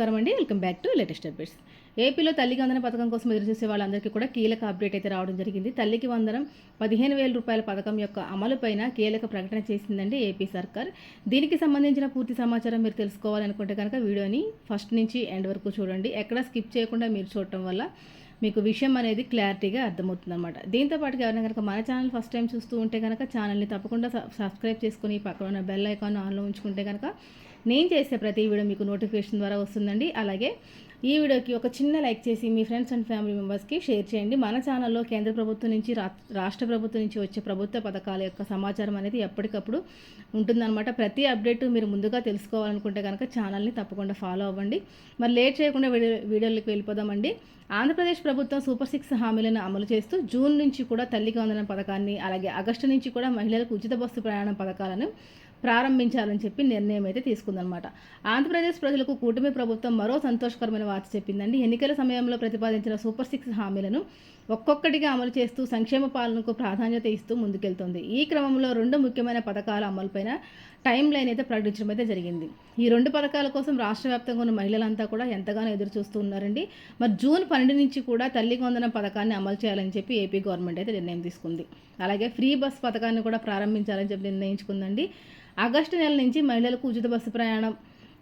నమస్కారం అండి. Welcome back to latest updates. ఏపీలో తల్లికి వందన పథకం కోసం ఎదురుచూసే వాళ్ళందరికీ కూడా కీలక అప్డేట్ అయితే రావడం జరిగింది. తల్లికి వందనం పదిహేను వేల రూపాయల పథకం యొక్క అమలుపైన కీలక ప్రకటన చేసిందండి ఏపీ సర్కార్. దీనికి సంబంధించిన పూర్తి సమాచారం మీరు తెలుసుకోవాలనుకుంటే కనుక వీడియోని ఫస్ట్ నుంచి ఎండ్ వరకు చూడండి. ఎక్కడ స్కిప్ చేయకుండా మీరు చూడటం వల్ల మీకు విషయం అనేది క్లారిటీగా అర్థమవుతుంది అనమాట దీంతోపాటుగా ఎవరైనా కనుక మన ఛానల్ ఫస్ట్ టైం చూస్తూ ఉంటే కనుక ఛానల్ని తప్పకుండా సబ్- సబ్స్క్రైబ్ చేసుకుని పక్కన ఉన్న బెల్ ఐకాన్ ఆన్లో ఉంచుకుంటే కనుక నేను చేసే ప్రతి వీడియో మీకు నోటిఫికేషన్ ద్వారా వస్తుందండి. అలాగే ఈ వీడియోకి ఒక చిన్న లైక్ చేసి మీ ఫ్రెండ్స్ అండ్ ఫ్యామిలీ మెంబర్స్కి షేర్ చేయండి. మన ఛానల్లో కేంద్ర ప్రభుత్వం నుంచి రా రాష్ట్ర ప్రభుత్వం నుంచి వచ్చే ప్రభుత్వ పథకాల యొక్క సమాచారం అనేది ఎప్పటికప్పుడు ఉంటుందన్నమాట. ప్రతి అప్డేట్ మీరు ముందుగా తెలుసుకోవాలనుకుంటే కనుక ఛానల్ని తప్పకుండా ఫాలో అవ్వండి. మరి లేట్ చేయకుండా వీడియో వీడియోలకు వెళ్ళిపోదామండి. ఆంధ్రప్రదేశ్ ప్రభుత్వం సూపర్ సిక్స్ హామీలను అమలు చేస్తూ జూన్ నుంచి కూడా తల్లికి వందనం పథకాన్ని అలాగే ఆగస్టు నుంచి కూడా మహిళలకు ఉచిత బస్సు ప్రయాణం పథకాలను ప్రారంభించాలని చెప్పి నిర్ణయం అయితే తీసుకుందనమాట ఆంధ్రప్రదేశ్ ప్రజలకు కూటమి ప్రభుత్వం మరో సంతోషకరమైన వార్త చెప్పిందండి. ఎన్నికల సమయంలో ప్రతిపాదించిన సూపర్ సిక్స్ హామీలను ఒక్కొక్కటిగా అమలు చేస్తూ సంక్షేమ పాలనకు ప్రాధాన్యత ఇస్తూ ముందుకెళ్తోంది. ఈ క్రమంలో రెండు ముఖ్యమైన పథకాల అమలుపైన టైం లైన్ అయితే ప్రకటించడం అయితే జరిగింది. ఈ రెండు పథకాల కోసం రాష్ట్ర వ్యాప్తంగా ఉన్న మహిళలంతా కూడా ఎంతగానో ఎదురు చూస్తూ ఉన్నారండి. మరి జూన్ పన్నెండు నుంచి కూడా తల్లి వందనం పథకాన్ని అమలు చేయాలని చెప్పి ఏపీ గవర్నమెంట్ అయితే నిర్ణయం తీసుకుంది. అలాగే ఫ్రీ బస్ పథకాన్ని కూడా ప్రారంభించాలని చెప్పి నిర్ణయించుకుందండి. ఆగస్టు నెల నుంచి మహిళలకు ఉచిత బస్సు ప్రయాణం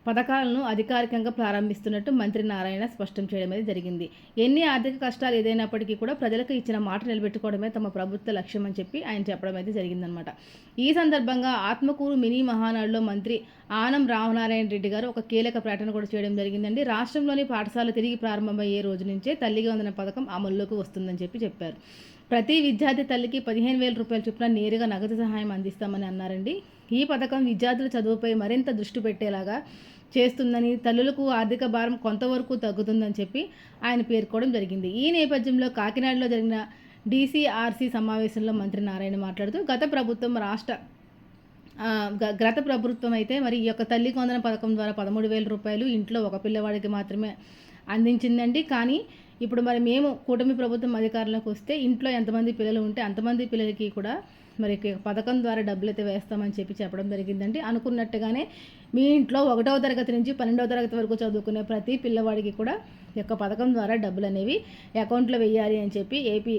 పథకాలను అధికారికంగా ప్రారంభిస్తున్నట్టు మంత్రి నారాయణ స్పష్టం చేయడం అనేది జరిగింది. ఎన్ని ఆర్థిక కష్టాలు ఏదైనప్పటికీ కూడా ప్రజలకు ఇచ్చిన మాట నిలబెట్టుకోవడమే తమ ప్రభుత్వ లక్ష్యం అని చెప్పి ఆయన చెప్పడం అయితే జరిగిందనమాట ఈ సందర్భంగా ఆత్మకూరు మినీ మహానాడులో మంత్రి ఆనం రామనారాయణ రెడ్డి గారు ఒక కీలక ప్రకటన కూడా చేయడం జరిగిందండి. రాష్ట్రంలోని పాఠశాల తిరిగి ప్రారంభమయ్యే రోజు నుంచే తల్లికి వందన పథకం అమల్లోకి వస్తుందని చెప్పి చెప్పారు. ప్రతి విద్యార్థి తల్లికి పదిహేను వేల రూపాయల చొప్పున నేరుగా నగదు సహాయం అందిస్తామని అన్నారండి. ఈ పథకం విద్యార్థుల చదువుపై మరింత దృష్టి పెట్టేలాగా చేస్తుందని తల్లులకు ఆర్థిక భారం కొంతవరకు తగ్గుతుందని చెప్పి ఆయన పేర్కోవడం జరిగింది. ఈ నేపథ్యంలో కాకినాడలో జరిగిన డీసీఆర్సీ సమావేశంలో మంత్రి నారాయణ మాట్లాడుతూ గత ప్రభుత్వం రాష్ట్ర గ- గత ప్రభుత్వం అయితే మరి ఈ యొక్క తల్లి కొందన పథకం ద్వారా పదమూడు వేల రూపాయలు ఇంట్లో ఒక పిల్లవాడికి మాత్రమే అందించిందండి. కానీ ఇప్పుడు మరి మేము కూటమి ప్రభుత్వం అధికారంలోకి వస్తే ఇంట్లో ఎంతమంది పిల్లలు ఉంటే అంతమంది పిల్లలకి కూడా మరి పథకం ద్వారా డబ్బులు అయితే వేస్తామని చెప్పి చెప్పడం జరిగిందండి. అనుకున్నట్టుగానే మీ ఇంట్లో ఒకటవ తరగతి నుంచి పన్నెండవ తరగతి వరకు చదువుకునే ప్రతి పిల్లవాడికి కూడా ఈ యొక్క పథకం ద్వారా డబ్బులు అనేవి అకౌంట్లో వేయాలి అని చెప్పి ఏపీ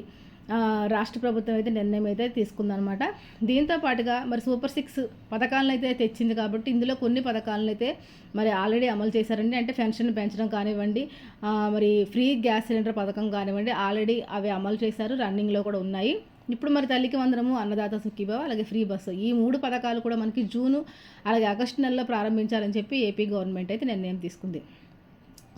రాష్ట్ర ప్రభుత్వం అయితే నిర్ణయం అయితే తీసుకుందనమాట. దీంతో పాటుగా మరి సూపర్ సిక్స్ పథకాలను అయితే తెచ్చింది కాబట్టి ఇందులో కొన్ని పథకాలను అయితే మరి ఆల్రెడీ అమలు చేశారండి. అంటే పెన్షన్ పెంచడం కానివ్వండి మరి ఫ్రీ గ్యాస్ సిలిండర్ పథకం కానివ్వండి ఆల్రెడీ అవి అమలు చేశారు. రన్నింగ్లో కూడా ఉన్నాయి. ఇప్పుడు మరి తల్లికి వందనము అన్నదాత సుఖీభావ అలాగే ఫ్రీ బస్సు ఈ మూడు పథకాలు కూడా మనకి జూను అలాగే ఆగస్టు నెలలో ప్రారంభించాలని చెప్పి ఏపీ గవర్నమెంట్ అయితే నిర్ణయం తీసుకుంది.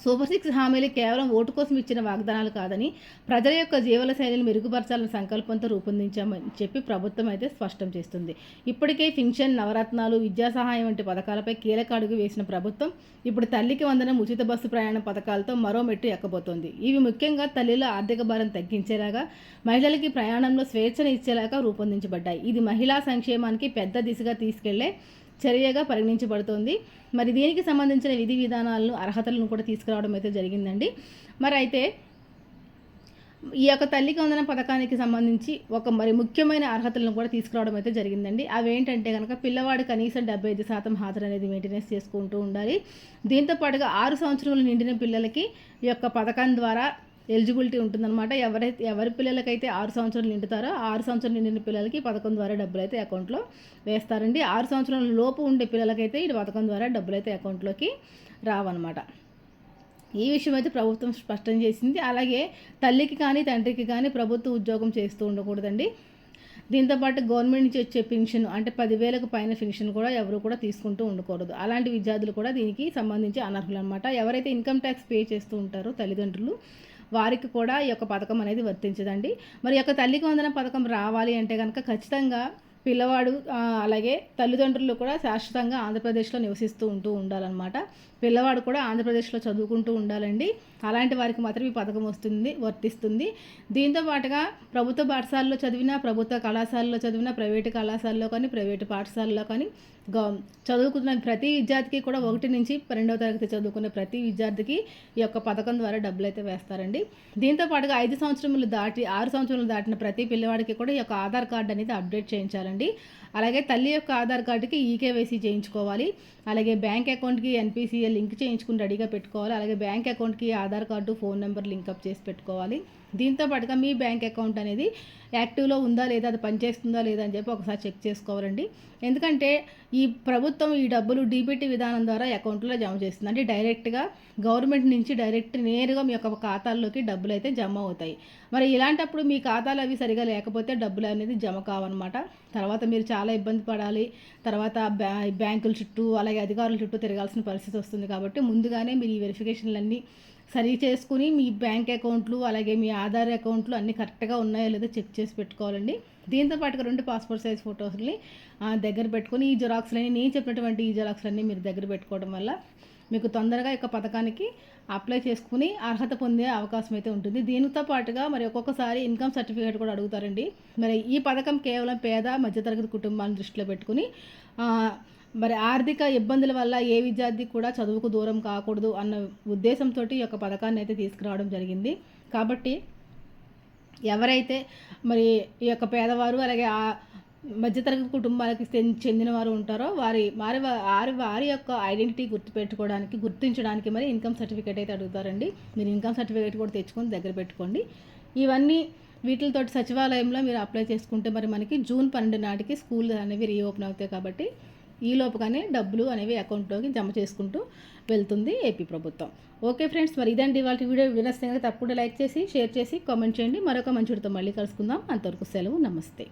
సూపర్ సిక్స్ హామీలు కేవలం ఓటు కోసం ఇచ్చిన వాగ్దానాలు కాదని ప్రజల యొక్క జీవన శైలిని మెరుగుపరచాలన్న సంకల్పంతో రూపొందించామని చెప్పి ప్రభుత్వం అయితే స్పష్టం చేస్తుంది. ఇప్పటికే పింఛన్ నవరత్నాలు విద్యా సహాయం వంటి పథకాలపై కీలక అడుగు వేసిన ప్రభుత్వం ఇప్పుడు తల్లికి వందనం ఉచిత బస్సు ప్రయాణ పథకాలతో మరో మెట్టు ఎక్కబోతోంది. ఇవి ముఖ్యంగా తల్లిలో ఆర్థిక భారం తగ్గించేలాగా మహిళలకి ప్రయాణంలో స్వేచ్ఛను ఇచ్చేలాగా రూపొందించబడ్డాయి. ఇది మహిళా సంక్షేమానికి పెద్ద దిశగా తీసుకెళ్ళే చర్యగా పరిగణించబడుతోంది. మరి దీనికి సంబంధించిన విధి విధానాలను అర్హతలను కూడా తీసుకురావడం అయితే జరిగిందండి. మరి అయితే ఈ యొక్క తల్లికి వందన పథకానికి సంబంధించి ఒక మరి ముఖ్యమైన అర్హతలను కూడా తీసుకురావడం అయితే జరిగిందండి. అవి ఏంటంటే కనుక పిల్లవాడు కనీసం డెబ్బై ఐదు శాతం హాజరు అనేది మెయింటెనెన్స్ చేసుకుంటూ ఉండాలి. దీంతో పాటుగా ఆరు సంవత్సరాలు నిండిన పిల్లలకి ఈ యొక్క పథకం ద్వారా ఎలిజిబిలిటీ ఉంటుందన్నమాట. ఎవరైతే ఎవరి పిల్లలకైతే ఆరు సంవత్సరాలు నిండుతారో ఆరు సంవత్సరాలు నిండిన పిల్లలకి పథకం ద్వారా డబ్బులు అయితే అకౌంట్లో వేస్తారండి. ఆరు సంవత్సరాల లోపు ఉండే పిల్లలకైతే ఈ పథకం ద్వారా డబ్బులు అయితే అకౌంట్లోకి రావన్నమాట. ఈ విషయం అయితే ప్రభుత్వం స్పష్టం చేసింది. అలాగే తల్లికి కానీ తండ్రికి కానీ ప్రభుత్వ ఉద్యోగం చేస్తూ ఉండకూడదండి. దీంతోపాటు గవర్నమెంట్ నుంచి వచ్చే పెన్షన్ అంటే పదివేలకు పైన పెన్షన్ కూడా ఎవరు కూడా తీసుకుంటూ ఉండకూడదు. అలాంటి విద్యార్థులు కూడా దీనికి సంబంధించి అనర్హులు అనమాట ఎవరైతే ఇన్కమ్ ట్యాక్స్ పే చేస్తూ ఉంటారో తల్లిదండ్రులు వారికి కూడా ఈ యొక్క పథకం అనేది వర్తించదండి. మరి యొక్క తల్లికి వందన పథకం రావాలి అంటే కనుక ఖచ్చితంగా పిల్లవాడు అలాగే తల్లిదండ్రులు కూడా శాశ్వతంగా ఆంధ్రప్రదేశ్లో నివసిస్తూ ఉంటూ ఉండాలన్నమాట. పిల్లవాడు కూడా ఆంధ్రప్రదేశ్లో చదువుకుంటూ ఉండాలండి. అలాంటి వారికి మాత్రం ఈ పథకం వస్తుంది వర్తిస్తుంది. దీంతో పాటుగా ప్రభుత్వ పాఠశాలలో చదివిన ప్రభుత్వ కళాశాలలో చదివిన ప్రైవేటు కళాశాలలో కానీ ప్రైవేటు పాఠశాలలో కానీ గవ చదువుకున్న ప్రతి విద్యార్థికి కూడా ఒకటి నుంచి పన్నెండవ తరగతి చదువుకునే ప్రతి విద్యార్థికి ఈ యొక్క పథకం ద్వారా డబ్బులు అయితే వేస్తారండి. దీంతో పాటుగా ఐదు సంవత్సరములు దాటి ఆరు సంవత్సరాలు దాటిన ప్రతి పిల్లవాడికి కూడా ఈ యొక్క ఆధార్ కార్డు అనేది అప్డేట్ చేయించాలండి. అలాగే తల్లి యొక్క ఆధార్ కార్డుకి ఈకేవైసీ చేయించుకోవాలి. అలాగే బ్యాంక్ అకౌంట్కి ఎన్పిసిఏ లింక్ చేయించుకుని రెడీగా పెట్టుకోవాలి. అలాగే బ్యాంక్ అకౌంట్కి Aadhaar Aadhaar card phone number link up చేసి పెట్టుకోవాలి. దీంతో పాటుగా మీ బ్యాంక్ అకౌంట్ అనేది యాక్టివ్లో ఉందా లేదా అది పనిచేస్తుందా లేదా అని చెప్పి ఒకసారి చెక్ చేసుకోవాలండి. ఎందుకంటే ఈ ప్రభుత్వం ఈ డబ్బులు డీబీటీ విధానం ద్వారా అకౌంట్లో జమ చేస్తుంది. అంటే డైరెక్ట్గా గవర్నమెంట్ నుంచి డైరెక్ట్ నేరుగా మీ యొక్క ఖాతాల్లోకి డబ్బులు అయితే జమ అవుతాయి. మరి ఇలాంటప్పుడు మీ ఖాతాలు అవి సరిగా లేకపోతే డబ్బులు అనేది జమ కావన్నమాట. తర్వాత మీరు చాలా ఇబ్బంది పడాలి. తర్వాత బ్యా బ్యాంకుల చుట్టూ అలాగే అధికారుల చుట్టూ తిరగాల్సిన పరిస్థితి వస్తుంది కాబట్టి ముందుగానే మీరు ఈ వెరిఫికేషన్లన్నీ సరి చేసుకుని మీ బ్యాంక్ అకౌంట్లు అలాగే మీ ఆధార్ అకౌంట్లు అన్నీ కరెక్ట్గా ఉన్నాయో లేదో చెక్ చేసి పెట్టుకోవాలండి. దీంతో పాటుగా రెండు పాస్పోర్ట్ సైజ్ ఫొటోస్ని దగ్గర పెట్టుకొని ఈ జెరాక్స్లన్నీ నేను చెప్పినటువంటి ఈ జిరాక్స్లన్నీ మీరు దగ్గర పెట్టుకోవడం వల్ల మీకు తొందరగా యొక్క పథకానికి అప్లై చేసుకుని అర్హత పొందే అవకాశం అయితే ఉంటుంది. దీనితో పాటుగా మరి ఒక్కొక్కసారి ఇన్కమ్ సర్టిఫికేట్ కూడా అడుగుతారండి. మరి ఈ పథకం కేవలం పేద మధ్యతరగతి కుటుంబాన్ని దృష్టిలో పెట్టుకుని మరి ఆర్థిక ఇబ్బందుల వల్ల ఏ విద్యార్థి కూడా చదువుకు దూరం కాకూడదు అన్న ఉద్దేశంతో ఈ యొక్క పథకాన్ని అయితే తీసుకురావడం జరిగింది. కాబట్టి ఎవరైతే మరి ఈ యొక్క పేదవారు అలాగే ఆ మధ్యతరగతి కుటుంబాలకు చెంది- చెందిన వారు ఉంటారో వారి వారి వారి వారి యొక్క ఐడెంటిటీ గుర్తుపెట్టుకోవడానికి గుర్తించడానికి మరి ఇన్కమ్ సర్టిఫికేట్ అయితే అడుగుతారండి. మీరు ఇన్కమ్ సర్టిఫికేట్ కూడా తెచ్చుకొని దగ్గర పెట్టుకోండి. ఇవన్నీ వీటితో సచివాలయంలో మీరు అప్లై చేసుకుంటే మరి మనకి జూన్ పన్నెండు నాటికి స్కూల్ అనేవి రీఓపెన్ అవుతాయి కాబట్టి ఈ లోపుగానే డబ్బులు అనేవి అకౌంట్లోకి జమ చేసుకుంటూ వెళ్తుంది ఏపీ ప్రభుత్వం. ఓకే ఫ్రెండ్స్ మరి ఇదండి వాళ్ళ వీడియో. వినస్తే తప్పకుండా లైక్ చేసి షేర్ చేసి కామెంట్ చేయండి. మరొక మంచి మళ్ళీ కలుసుకుందాం. అంతవరకు సెలవు. నమస్తే.